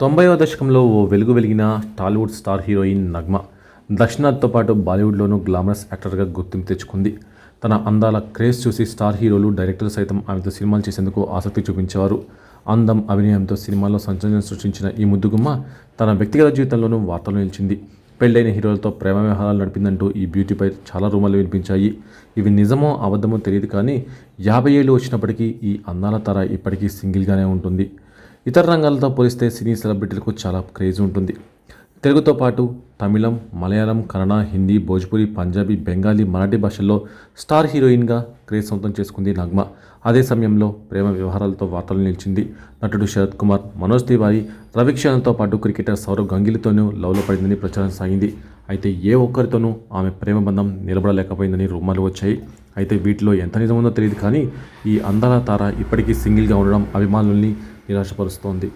తొంభైవ దశకంలో ఓ వెలుగు వెలిగిన టాలీవుడ్ స్టార్ హీరోయిన్ నగ్మ దక్షిణాథ్తో పాటు బాలీవుడ్లోనూ గ్లామరస్ యాక్టర్గా గుర్తింపు తెచ్చుకుంది. తన అందాల క్రేజ్ చూసి స్టార్ హీరోలు డైరెక్టర్లు సైతం ఆమెతో సినిమాలు చేసేందుకు ఆసక్తి చూపించేవారు. అందం అభినయంతో సినిమాల్లో సంచలనం సృష్టించిన ఈ ముద్దుగుమ్మ తన వ్యక్తిగత జీవితంలోనూ వార్తలు నిలిచింది. పెళ్ళైన హీరోలతో ప్రేమ వ్యవహారాలు నడిపిందంటూ ఈ బ్యూటీపై చాలా రూమర్లు వినిపించాయి. ఇవి నిజమో అబద్ధమో తెలియదు కానీ యాభై ఏళ్ళు వచ్చినప్పటికీ ఈ అందాల తర ఇప్పటికీ సింగిల్గానే ఉంటుంది. ఇతర రంగాలతో పోలిస్తే సినీ సెలబ్రిటీలకు చాలా క్రేజ్ ఉంటుంది. తెలుగుతో పాటు తమిళం మలయాళం కన్నడ హిందీ భోజ్పురి పంజాబీ బెంగాలీ మరాఠీ భాషల్లో స్టార్ హీరోయిన్గా క్రేజ్ సొంతం చేసుకుంది నగ్మ. అదే సమయంలో ప్రేమ వ్యవహారాలతో వార్తలు నిలిచింది నటుడు శరత్ కుమార్ మనోజ్ తివారీ రవిక్షణతో పాటు క్రికెటర్ సౌరవ్ గంగిలితోనూ లవ్లో పడిందని ప్రచారం సాగింది. అయితే ఏ ఒక్కరితోనూ ఆమె ప్రేమ బంధం నిలబడలేకపోయిందని రూమర్లు వచ్చాయి. అయితే వీటిలో ఎంత నిజముందో తెలియదు కానీ ఈ అందాల తార ఇప్పటికీ సింగిల్గా ఉండడం అభిమానుల్ని నిరాశపరుస్తోంది.